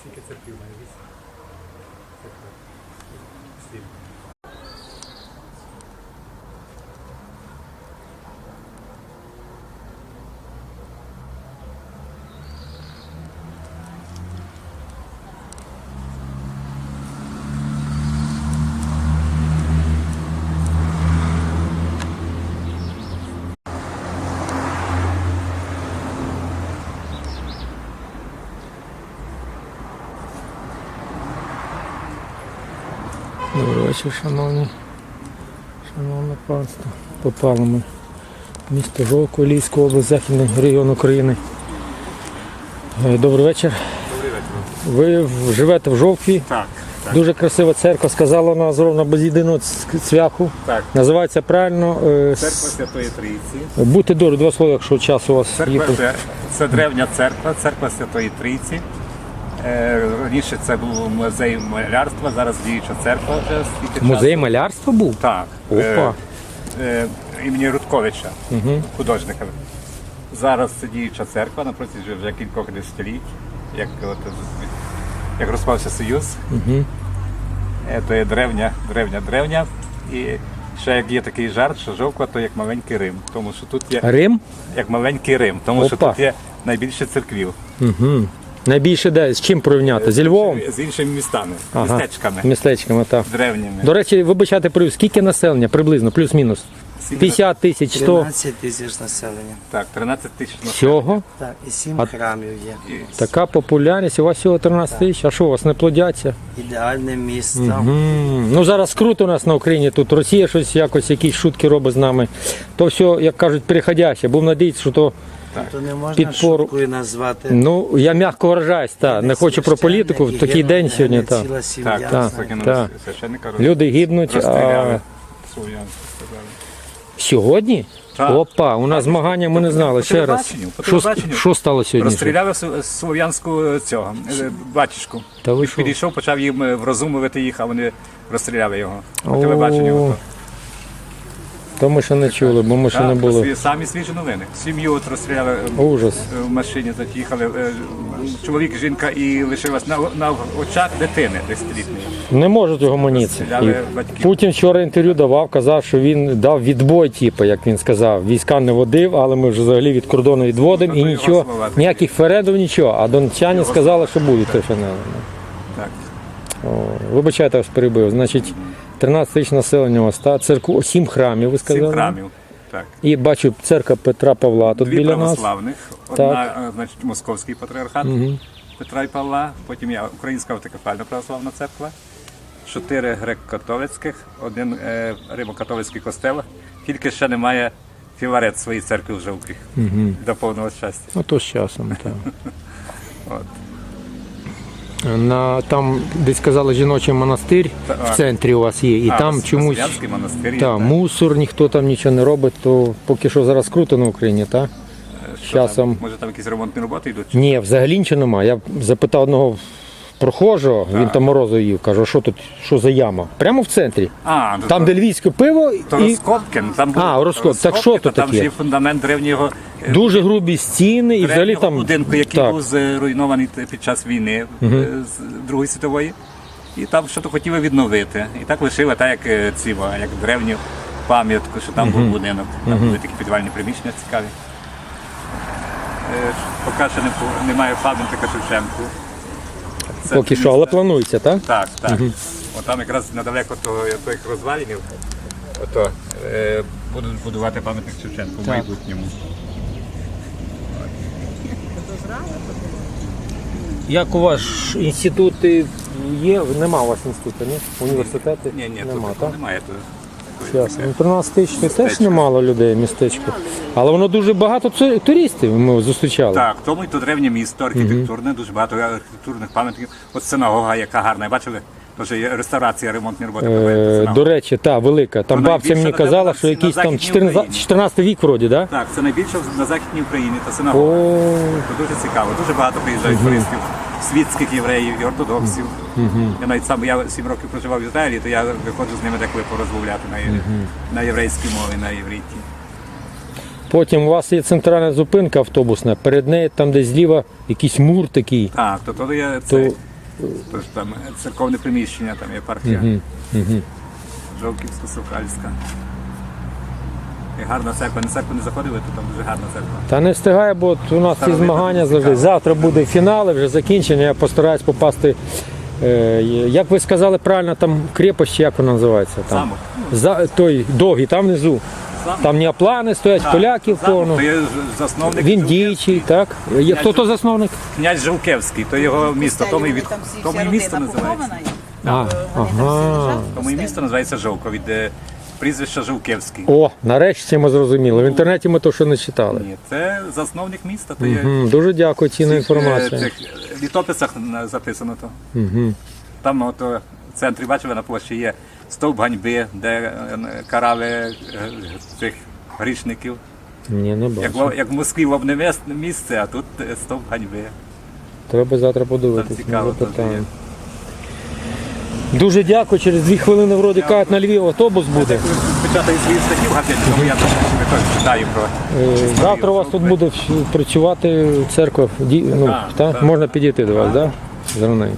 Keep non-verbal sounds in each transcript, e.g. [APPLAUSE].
Скільки церквів має вісім? Сім. Добрий вечір, шановні. Шановне панство. Попали ми в місто Жовко, Львівська область, Західний регіон України. Е, Добрий вечір. Добрий вечір. Ви живете в Жовкві. Так, так, Дуже красива церква, сказала вона зровна без єдиного цвяху. так. Називається правильно. е, Церква Святої Трійці. Будьте добрі, два слова, якщо час у вас є. Церква це, це древня церква, церква Святої Трійці. Е, раніше це був музей малярства, зараз діюча церква вже стільки Музей часу. малярства був? Так. Опа. Е, е, імені Рудковича, Угу. художника. Зараз це діюча церква на протязі вже кількох десятиліть, як, от, як розпався Союз. Угу. Е, То є древня, древня, древня. І ще як є такий жарт, що жовква то як маленький Рим. Тому що тут є Рим? як маленький Рим, тому що тут є найбільше церквів. Угу. Найбільше де? З чим порівняти? Зі Львовом? З іншими містами, Ага. містечками Містечками, так. древніми. До речі, вибачайте, привів, скільки населення приблизно, плюс-мінус? 50 тисяч, 100 13 тисяч населення. Так, 13 тисяч населення. всього. Так, і сім А- храмів є. І Така популярність, у вас всього 13 тисяч, а що у вас не плодяться? Ідеальне місто. М, Ну зараз круто у нас на Україні, тут Росія щось якось, якісь шутки робить з нами. То все, як кажуть, переходяще. Був надіятися, що то, То не можна Підпору. шуткою назвати. ну я м'яко виражаюсь, та, не хочу про політику, в такий день сьогодні. Та. Ціла сім'я. так, Так, знає. так. священника. Люди гибнуть, розстріляли а слов'янську, сказали. сьогодні? Так. Опа, у нас змагання, ми не знали. По Ще раз. телебаченню, по Що, телебаченню. що стало сьогодні? Розстріляли су- слов'янську цього е, батюшку. Та ви що? підійшов, почав їм е, врозумувати їх, а вони розстріляли його. По О. телебаченню. То ми ще не чули, бо ми ще не Так, були. сві- Самі свіжі новини. Сім'ю от розстріляли е, Ужас. в машині, заїхали. е, Чоловік, жінка і лишилась на, на очах дитини десятилітньої. Не можуть його маніти. Розстріляли І батьків. Путін вчора інтерв'ю давав, казав, що він дав відбой, типу, як він сказав. Війська не водив, але ми вже взагалі від кордону відводимо Ну, і то його нічого, слова такі. ніяких фередів, нічого. А дончані сказали, що будуть тишини. Так. Вибачайте, я вас перебив. Значить, 13 тисяч населення у вас, та церкву, сім храмів, ви сказали. Сім храмів. Так. І бачу церква Петра Павла тут Дві біля нас. православних. Одна, е, значить, московський патріархат. Петра і Павла, потім є Українська автокефальна православна церква, чотири греко-католицьких, один е, римо-католицький костел, тільки ще немає філарет своєї церкви в Жовкві до повного щастя. Ну то з часом, так. [LAUGHS] От. На, там десь казали жіночий монастир в центрі у вас є, і А, там чомусь монастир. та, мусор, ніхто там нічого не робить, то поки що зараз круто на Україні, так? Що часом. Там, може там якісь ремонтні роботи йдуть? Ні, взагалі нічого немає. Я запитав одного прохожого, він там морозу їв, кажу, а що тут, що за яма? Прямо в центрі. А, ну, Там, то, де львівське пиво, то і розкопки. ну, Там А, були розкоп. Так що то тут Там таке? ж є фундамент древнього е, дуже грубі стіни, і взагалі там. будинку, який так. був зруйнований під час війни е, з Другої світової. І там щось хотіли відновити. І так лишили так, як е, ці, як древню пам'ятку, що там був будинок. Там були такі підвальні приміщення цікаві. Е, Поки що немає пам'ятника Шевченку. Це Поки що, але планується, так? так, так. От там якраз недалеко того, тих розвалінів ото, е, будуть будувати пам'ятник Шевченку в майбутньому. Як у вас інститути є? Нема у вас інституту, ні? Університети? Ні, ні, Нема, тут так? немає. Тут. такої Ясно. Ну, 13 тисяч це теж Містечко. немало людей, містечко. Але воно дуже багато цу- туристів ми зустрічали. Так, тому і то древнє місто, архітектурне, дуже багато архітектурних пам'ятників. От синагога, яка гарна. Бачили Теж є реставрація, ремонтні роботи. Е, до речі, та велика. Там Вона бабця мені казала, що якийсь там Західній 14, Україні. 14 вік вроді, так? Так, це найбільше на Західній Україні, О, синагога. Це дуже цікаво. Дуже багато приїжджають туристів, світських євреїв і ортодоксів. Я навіть сам я 7 років проживав в Ізраїлі, то я виходжу з ними деколи порозмовляти на, є- на єврейській мові, на євриті. Потім у вас є центральна зупинка автобусна, перед нею там десь зліва якийсь мур такий. Так, то то є це, то ж там церковне приміщення, там єпархія. Жовківсько-Сокальська. І гарна церква, на церкву не заходили, то там дуже гарна церква. та не встигає, бо у нас ці змагання завжди. Завтра буде фінали, вже закінчення. Я постараюсь попасти. Е, як ви сказали правильно, там крепость, як вона називається? Там. Замок. За, той довгий, там внизу. Там неоплани стоять, поляків повно. То є засновник Він діючий, так? Є, хто то засновник? Князь Жовкевський, то його місто, тому і від Там всі- тому вся місто родина називається. похована. А, ага. Тому і місто називається Жовко від е, прізвища Жовкевський. О, нарешті ми зрозуміли. В інтернеті ми то що не читали. Ні, це засновник міста, то є Дуже дякую, цінна в інформація. цих літописах на- записано то. Там от, е, в центрі, бачили, на площі є стовп ганьби, де е, карали е, цих грішників. Ні, не Як, бачу. в- як в Москві вовне місце, а тут е, стовп ганьби. Треба завтра Там подивитися. цікаво дуже є. Дуже дякую. Через дві хвилини вроді кажуть, на Львів автобус буде. Печатаю свої статті в газеті, тому я теж читаю про Е, Завтра у вас тут буде працювати церква. Ді- Ну, Так, та? Можна підійти до вас, так? Зраненько.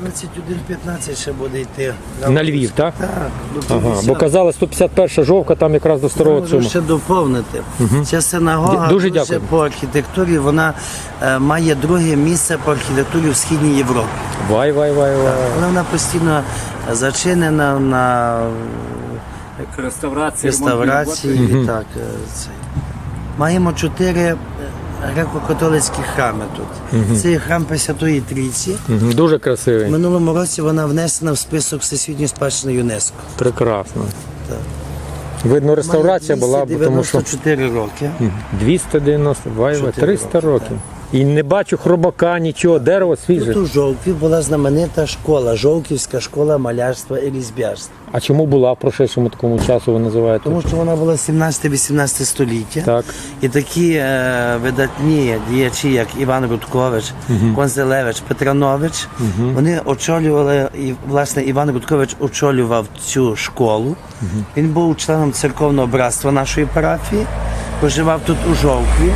21.15 ще буде йти. На Львів, так? Так, до Ага. Бо казали 151 жовка, там якраз до старого Можу ще доповнити. Ця синагога Д- дуже дякую. по архітектурі вона е, має друге місце по архітектурі в Східній Європі. Вай, вай, вай, вай. Але вона постійно зачинена на реставрації, реставрації і так. е, це. Маємо чотири е, греко-католицькі храми тут. Це є храм Пресвятої Трійці. Угу. Дуже В красивий. минулому році вона внесена в список Всесвітньої спадщини ЮНЕСКО. Прекрасно. Так. Видно, реставрація була, тому що 294 роки. 290, вай, вай, 4 300 роки, років. І не бачу хробака, нічого, дерево свіже. Тут у Жовкві була знаменита школа, Жовківська школа малярства і різьбярства. А чому була в прошедшому такому часу, ви називаєте? Тому що вона була 17-18 століття. Так. І такі е, видатні діячі, як Іван Рудкович, Конзелевич, Петранович, вони очолювали, і власне Іван Рудкович очолював цю школу. Він був членом церковного братства нашої парафії, проживав тут у Жовкві.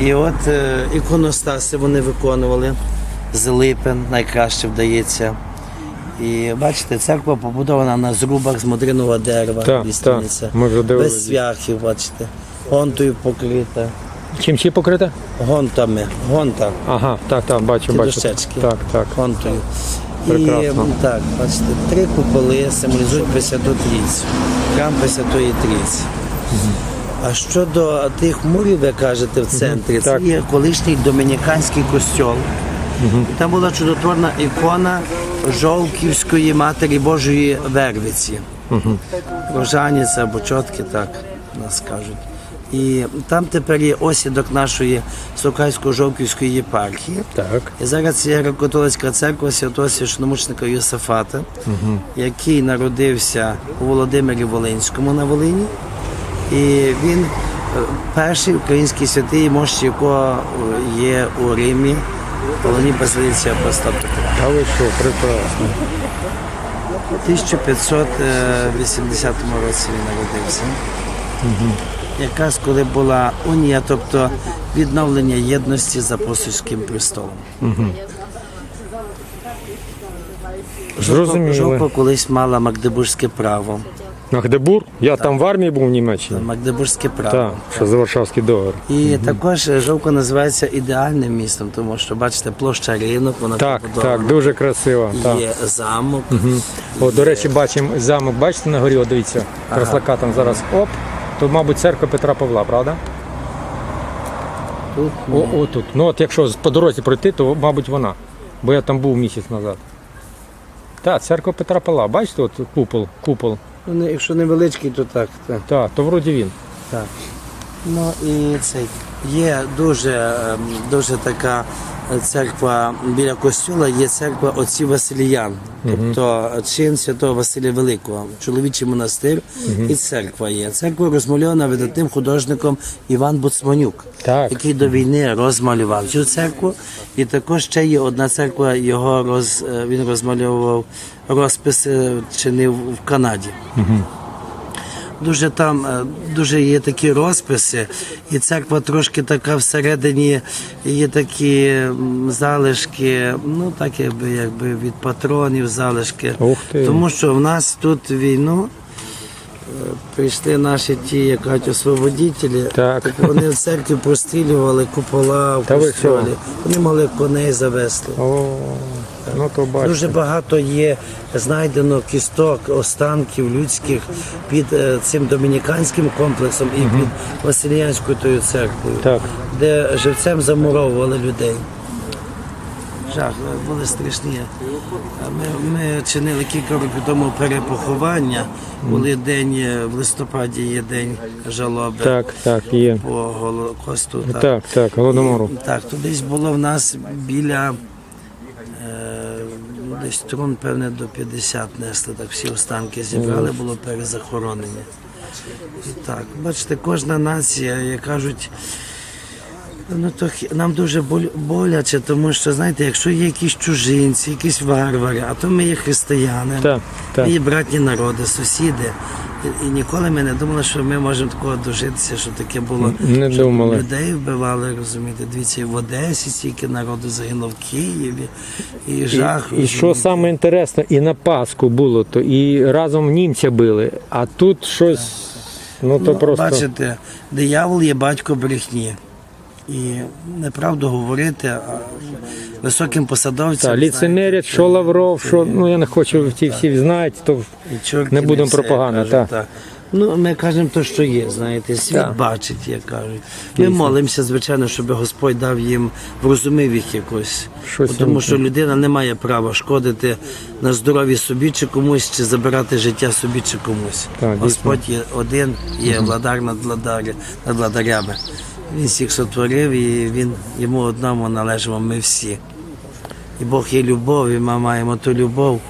І от е, іконостаси вони виконували з липен, найкраще вдається. І бачите, церква побудована на зрубах з мудриного дерева. Так, ліственниця. так, ми вже. Без свяхів, бачите. Гонтою покрита. Чим ще покрита? Гонтами. Гонта. Ага, так, так, бачу, Ті бачу. дощечки. Так, так. Гонтою. І Прекрасно. м, так, бачите, три куполи символізують Пресвяту Трійцю. Храм Пресвятої Трійці. А щодо тих мурів, ви кажете, в центрі, це є колишній домініканський костьол. І там була чудотворна ікона Жовківської Матері Божої Вервиці. Рожаніця або чотки, так нас кажуть. І там тепер є осідок нашої Сокальсько-Жовківської єпархії. Так. І зараз є греко-католицька церква святого священомучника Йосифата, який народився у Володимирі Волинському на Волині. І він е, перший український святий, мощі якого е, є у Римі, в Волині Базилиці Апостола Петра. А ви що, прекрасно. У 1580 році він народився. Якраз коли була унія, тобто відновлення єдності з апостольським престолом. Зрозуміло. Жовко колись мала Магдебурзьке право. Магдебур? Я там в армії був в Німеччині. Магдебурзьке право. Так, що за Варшавський договір. І також Жовко називається ідеальним містом, тому що бачите, площа ринок, вона Так, побудована. так, дуже красиво. Так. Є замок. О, до речі, бачимо замок, бачите на горі, О, дивіться, краслака там зараз оп. Тут, мабуть, церква Петра Павла, правда? Тут О, о, тут. Ну от якщо по дорозі пройти, то, мабуть, вона. Бо я там був місяць назад. Так, церква Петра Павла, бачите, от купол, купол. Ну, не- якщо невеличкий, то так. так. Так, то вроді він. так. Ну і цей є дуже, ем, дуже така церква біля костюла, є церква отців Василіян, тобто чин святого Василія Великого, чоловічий монастир і церква є. Церква розмальована видатним художником Іван Буцманюк, Так. який до війни розмалював цю церкву. І також ще є одна церква, його роз, е, він розмальовував розписи, чинив в Канаді. Дуже там е, дуже є такі розписи, і церква трошки така всередині є такі залишки, ну так якби якби від патронів залишки. Тому що в нас тут війну. е, Прийшли наші ті, як кажуть, освободителі, Так. вони в церкві прострілювали купола в костьолі. Вони могли коней завести. О, ну то бачите. Дуже багато є знайдено кісток, останків людських під е, цим домініканським комплексом і під Василіянською тою церквою, Так. де живцем замуровували людей. Жах, були страшні. А Ми, ми чинили кілька років тому перепоховання. Були день е, в листопаді є день жалоби Так, так, є. по Голокосту. Так, так, голодомору. Так, десь було в нас біля десь трун, певне, до 50 несли, так всі останки зібрали, було перезахоронення. І так, бачите, кожна нація, як кажуть, ну то нам дуже боляче, тому що, знаєте, якщо є якісь чужинці, якісь варвари, а то ми є християни, Так, так. ми є братні народи, сусіди. І, і ніколи ми не думали, що ми можемо такого дожитися, що таке було. Не що думали. Людей вбивали, розумієте, дивіться, в Одесі стільки народу загинуло в Києві, і жах. І що розумієте. саме інтересне, і на Пасху було то, і разом німця били, а тут щось, ну то Ну, просто. Бачите, диявол є батько брехні. І неправду говорити високим посадовцям. Та, ліцемерять, що Лавров, що ну я не хочу ті всі знають, то Не будемо все, пропаганди, кажуть, так. так. Ну, ми кажемо те, що є, знаєте, світ Так. бачить, як кажуть. Ми молимося, звичайно, щоб Господь дав їм, врозумив їх якось. Щось Тому що людина не має права шкодити на здоров'ї собі чи комусь, чи забирати життя собі чи комусь. Так. Господь є один, є владар над, владарі, над владарями. Він всіх сотворив і він йому одному належимо ми всі. І Бог є любов, і ми маємо ту любов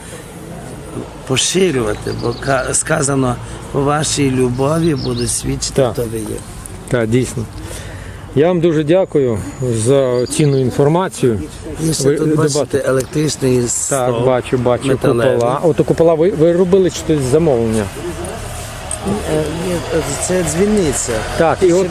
поширювати, бо сказано, по вашій любові будуть свідчити, Так. хто ви є. так, дійсно. Я вам дуже дякую за цінну інформацію. І ще Ви- тут бачите електричний Так, бачу, бачу металевий. купола. Ото купола ви, ви робили щось замовлення. Е, ні, Це дзвіниця. Так, і от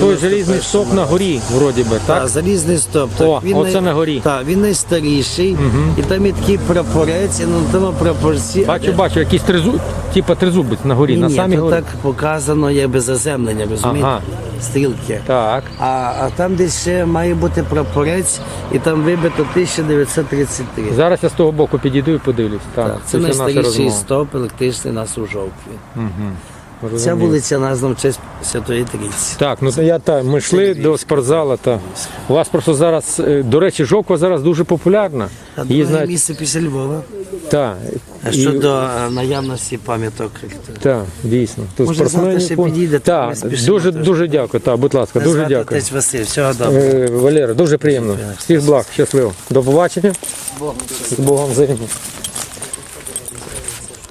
той залізний стовп на горі, вроді би, Так, так? залізний стоп. Так, О, оце на горі. Так, він найстаріший. І там є такий прапорець, і на тому прапорці. Бачу, бачу, якийсь тризуб, типа тризубець на горі, Ні, на ні, самій то горі. так показано, якби заземлення, розумієте? Ага. Стрілки. Так. А, а там десь ще має бути прапорець, і там вибито 1933. Зараз я з того боку підійду і подивлюсь. Так, Так, це найстаріший стоп електричний нас у жовтві. Ця Розумію. вулиця названа в честь Святої Трійці. Так, ну то я та ми йшли до спортзала. Та у вас просто зараз, е, до речі, жовква зараз дуже популярна. А друге місце після Львова. Та, А і- щодо е, наявності пам'яток. та, дійсно. Тут Може, завтра ще підійдете, Так, ми спішимо дуже, теж. дуже дякую. Так, будь ласка, дуже дякую. Отець Василь, всього доброго. Е, Валера, дуже приємно. Всіх благ, щасливо. До побачення. З Богом взаємно.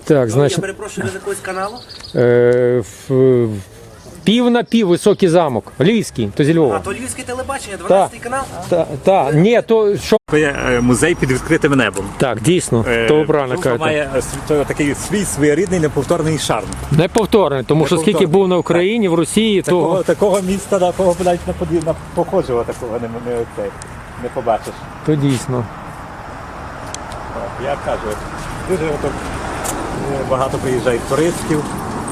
Так, значить, перепрошую, ви з якогось каналу? Е, в- пів на пів високий замок. Львівський, то зі Львова. то Львівське телебачення, 12 канал. Та, та, ні, то що? Е, музей під відкритим небом. Так, дійсно, Е, то ви правильно кажете. має е, свій- такий свій своєрідний неповторний шарм. Неповторне, тому що скільки Неповторне. був на Україні, в Росії, Такого, то, такого міста, на кого б навіть на, подіб- на похожого такого не, не, це, не побачиш. то дійсно. Я кажу, дуже ото, е, багато приїжджають туристів,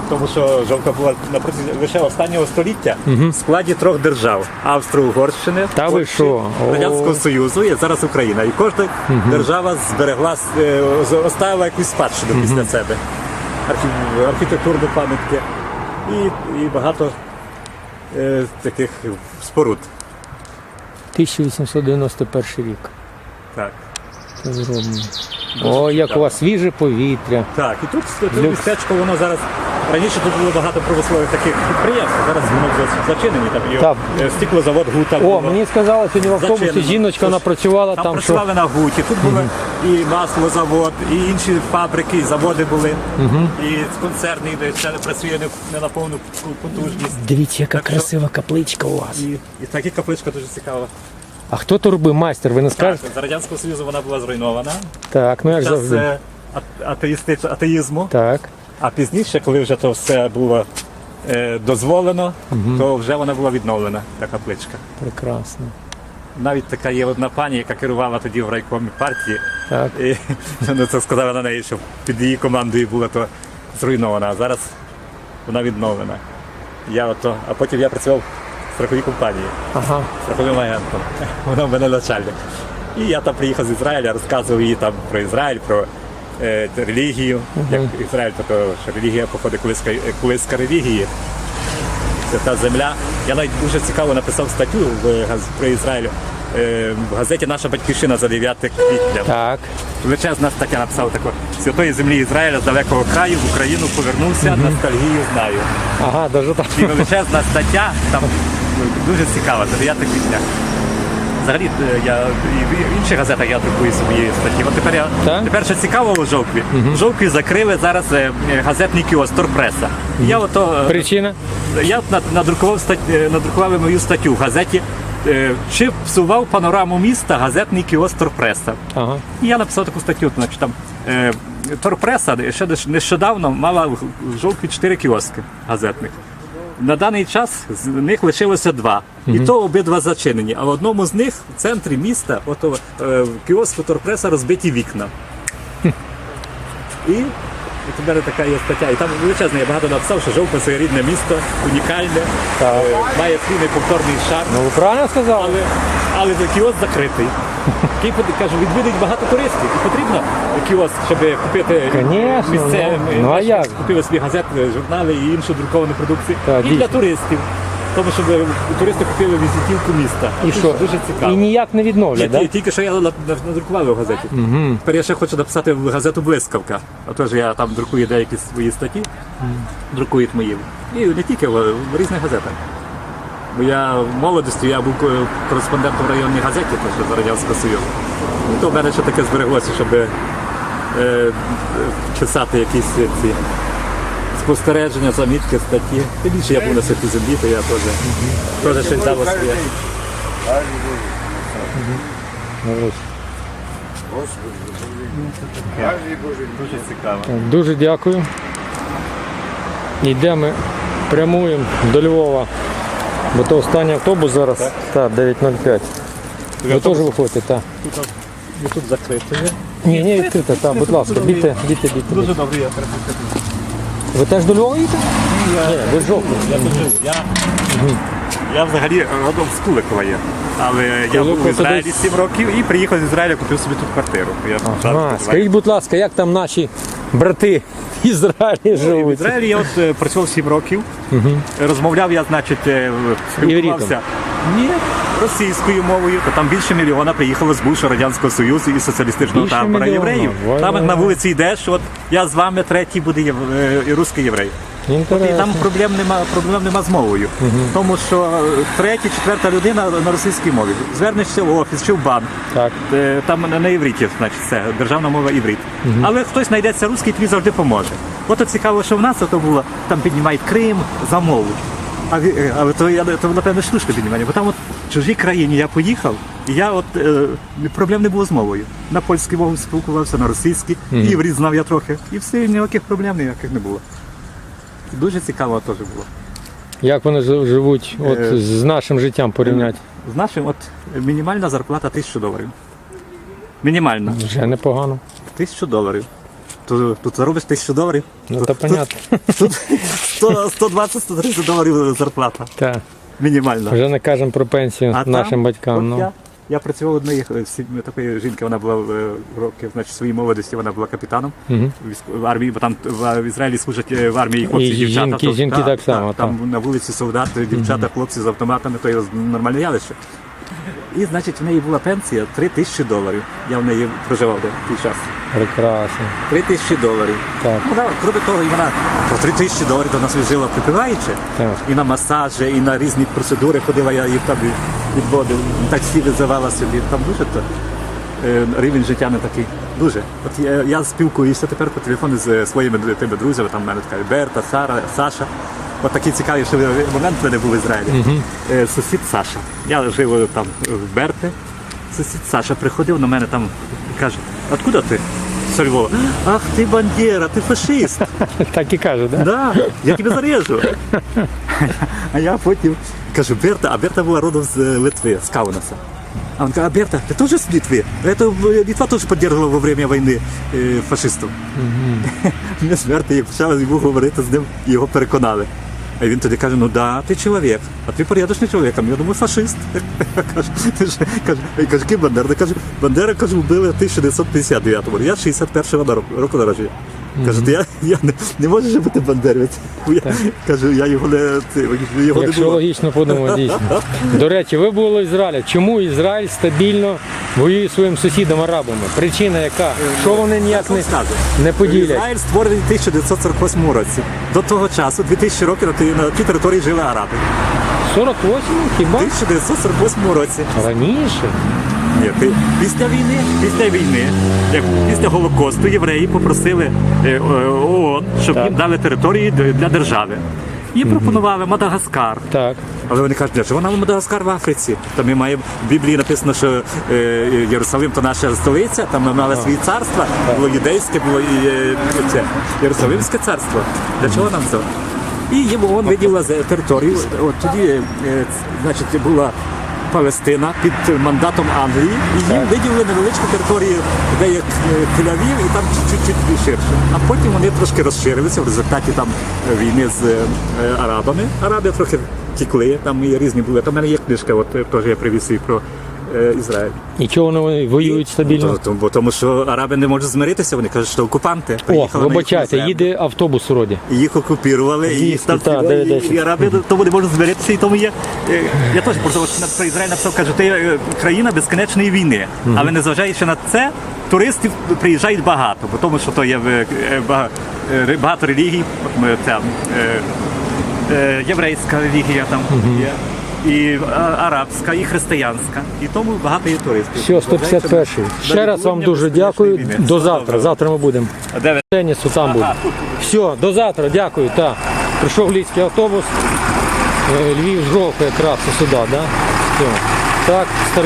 тому що жовта була на протязі лише останнього століття в складі трьох держав Австро-Угорщини, Та ви Польщі, що? О. Радянського Союзу і зараз Україна. І кожна держава зберегла, е, оставила якусь спадщину після себе. Архі- архітектурні пам'ятки і, і багато е, таких споруд. 1891 рік. Так. Це зроблено. О, як у вас свіже повітря. Так, і тут це Люкс. містечко, воно зараз раніше тут було багато промислових таких підприємств, зараз воно вже зачинені. Там і Так. е, стеклозавод Гута. О, було. мені сказали, сьогодні в автобусі Зачинено. жіночка вона Тож, працювала Там, там, що працювали на Гуті. Тут були і маслозавод, і інші фабрики, і заводи були. І концерни, де ще працює не, не на повну потужність. дивіться, яка Так що- красива капличка у вас. І, і такі капличка дуже цікава. А хто то робив майстер? Ви не Так, скажете? за Радянського Союзу вона була зруйнована. Так, ну як Час завжди. е, атеїстич, атеїзму. Так. А пізніше, коли вже то все було е, дозволено, то вже вона була відновлена, та капличка. Прекрасно. Навіть така є одна пані, яка керувала тоді в райкомі партії. Так. І ну, це сказала на неї, що під її командою була то зруйнована, а зараз вона відновлена. Я ото, а потім я працював в страховій компанії, Ага. страховим агентом. Вона в мене начальник. І я там приїхав з Ізраїля, розказував їй там про Ізраїль, про релігію. Як Ізраїль, то, то що релігія походить колиска, е, колиска релігії. Це та земля. Я навіть дуже цікаво написав статтю в про Ізраїль. е, В газеті Наша батьківщина за 9 квітня. Так. Величезна стаття написав таку. Святої землі Ізраїля з далекого краю в Україну повернувся, ностальгію знаю. Ага, даже так. І величезна стаття, там ну, дуже цікава, за 9 квітня. Взагалі, е, я і в інших газетах я друкую свої статті. От тепер я Так? тепер що цікаво у Жовкві. Жовкві закрили зараз е, газетний кіоск Торпреса. Я ото е, Причина? я над- надрукував стать, е, надрукував мою статтю в газеті. е, Чи псував панораму міста газетний кіоск Торпреса? Ага. І я написав таку статтю, значить там е, Торпреса ще деш- нещодавно мала в жовтні чотири кіоски газетних. На даний час з них лишилося два. І то обидва зачинені. А в одному з них в центрі міста, ото е, в кіоску Торпреса розбиті вікна. І от у мене така є стаття. І там величезне, я багато написав, що жовте, це рідне місто, унікальне, Так. е, має свій неповторний шар. Ну ви правильно сказали? Але, але кіоск закритий. [LAUGHS] Який под- кажу, відвідують багато туристів. І потрібно кіоск, щоб купити Конечно, місцевим. ну, ну, а як? Купили собі газети, журнали і іншу друковану продукцію. Так, і дійсно. для туристів. Тому щоб туристи купили візитівку міста. І що? Дуже цікаво. І ніяк не відновлять, так? Тільки що я на- на- надрукував в газеті. Тепер я ще хочу написати в газету Блискавка. А Отож я там друкую деякі свої статті, друкують мої. І не тільки в, в різних газетах. Бо я в молодості я був кореспондентом в районній газеті, теж за Радянського Союзу. І то в мене ще таке збереглося, щоб е, писати якісь ці спостереження, замітки, статті. Тим більше я був на святій землі, то я теж, теж щось дав своє. Дуже цікаво. Дуже дякую. Йдемо, прямуємо до Львова. Бо то останній автобус зараз. Так, 9.05. Ви теж виходите, так. Тут, закрито. Ні, ні, відкрите, так, будь ласка, бійте, бійте, бійте. Дуже добре, я перепустив. Ви теж до Львова їдете? Ні, ви з жовтня. Я тут живу. Я, я взагалі родом з Куликова є. Але я був в Ізраїлі десь- 7 років і приїхав з Ізраїля, купив собі тут квартиру. Я Ага, скажіть, будь ласка, як там наші брати в Ізраїлі В? Ізраїлі я от е, працював 7 років. Розмовляв я, значить, е, спілкувався ні, російською мовою, то там більше мільйона приїхало з бувшого Радянського Союзу і соціалістичного Більше табора мільйона? євреїв. Вай, Там на вулиці йдеш, от я з вами, третій буде єв... е, і русський єврей. І Інтересно. там проблем нема, проблем нема з мовою. Тому що е, третя, четверта людина на російській мові. Звернешся в офіс чи в банк. Так. Е, Там на, на івриті, значить, це державна мова іврит. Але хтось знайдеться русський, тобі завжди поможе. От от цікаво, що в нас то було, там піднімають Крим за мову. А, е, але то я то напевно штучне піднімання, бо там от в чужій країні я поїхав, і я от е, проблем не було з мовою. На польській мові спілкувався, на російській, і іврит знав я трохи. І все, ніяких проблем ніяких не було. Дуже цікаво теж було. Як вони живуть от, Е, з нашим життям порівняти? З нашим, от мінімальна зарплата 1000 доларів. Мінімальна. Вже непогано. Тисячу доларів. Тут, тут заробиш тисячу доларів. Ну то понятно. Тут 100 120-130 доларів зарплата. Так. Мінімальна. Вже не кажемо про пенсію А нашим там, батькам. Ну. я, я працював одної е, такої жінки, вона була е, років, значить, своїй молодості, вона була капітаном військ- в армії, бо там в Ізраїлі служать е, в армії хлопці І дівчата. жінки, то- жінки так само, Там на вулиці солдати, дівчата, хлопці з автоматами, то є нормальне явище. І, значить, в неї була пенсія 3 тисячі доларів. Я в неї проживав в той час. Прекрасно. 3 тисячі доларів. Так. Ну, да, кроме того, і вона про 3 тисячі доларів до нас жила припиваючи. Так. І на масажі, і на різні процедури ходила, я їх там відводив, таксі визивала собі. Там дуже то рівень життя не такий. Дуже. От я, я спілкуюся тепер по телефону з своїми тими друзями, там в мене така Берта, Сара, Саша. От такий цікавий що момент в мене був в Ізраїлі. Е, Сусід Саша. Я жив е, там в Берти. Сусід Саша приходив на мене там і каже, откуда ти? З Львова. Ах ти бандера, ти фашист. [LAUGHS] Так і каже, да? Да, я тебе зарежу. [LAUGHS] А я потім кажу, Берта, а Берта була родом з е, Литви, з Каунаса. А він каже, а Берта, ти теж з Литви? Это Литва теж підтримувала во время війни е, фашистів. Ми з [LAUGHS] Берта, як почали йому говорити з ним, його переконали. А він тоді каже, ну да, ти чоловік, а ти порядочний чоловік, а я думаю, фашист. [LAUGHS] Каже, каже, Бандера? Каже, Бандера, каже, вбили в 1959-му. Я 61-го року, року народження. Каже, ти я, я не, не можу же бути бандерівець. Я, кажу, я його не, це, його не Якщо було. логічно подумати, дійсно. До речі, ви були в Ізраїлі. Чому Ізраїль стабільно воює зі своїм сусідом арабами? Причина яка? Що вони ніяк не, Скажу. не поділять? Ізраїль створений в 1948 році. До того часу, 2000 років, на тій- на тій території жили араби. 48 В хіба? 1948 році. Раніше? Ні, ти- після війни, після війни, як після Голокосту євреї попросили е, е, ООН, щоб Так. їм дали території для держави. І пропонували Мадагаскар. Так. Але вони кажуть, чого нам Мадагаскар в Африці? Там ми маємо в Біблії написано, що е, Єрусалим то наша столиця, там ми мали свої царства, було юдейське, було і е, це Єрусалимське царство. Для чого нам це? І їм ООН виділила територію. От тоді, е, значить, була. Палестина під мандатом Англії, і їм виділили невеличку територію, де як е, Тель-Авів, і там чуть-чуть ширше. А потім вони трошки розширилися в результаті там е, війни з е, арабами. Араби трохи тікли, там і різні були. Там в мене є книжка, от теж я привіз її про е, Ізраїль. І чого вони воюють стабільно? То- бо тому що араби не можуть змиритися, вони кажуть, що окупанти. О, приїхали на їхню вибачайте, землю. їде автобус вроді. І Їх окупірували, і їх там так, і, 9-10. і араби тому не можуть змиритися, і тому є. е, Я теж на- про Ізраїль написав, кажу, ти е, країна безконечної війни. Але незважаючи на це, туристів приїжджають багато, бо тому що то є е, е, бага- е, багато релігій, ця, е, е, єврейська релігія там є. І арабська, і християнська, і тому багато є туристів. Все, 151. Ще раз вам дуже дякую. До завтра. Завтра ми будемо. Де? Тенісу там буде. Все, до завтра, дякую. Так. Прийшов львівський автобус. Е, Львів жовтий якраз сюди, да? Все. Так, старий.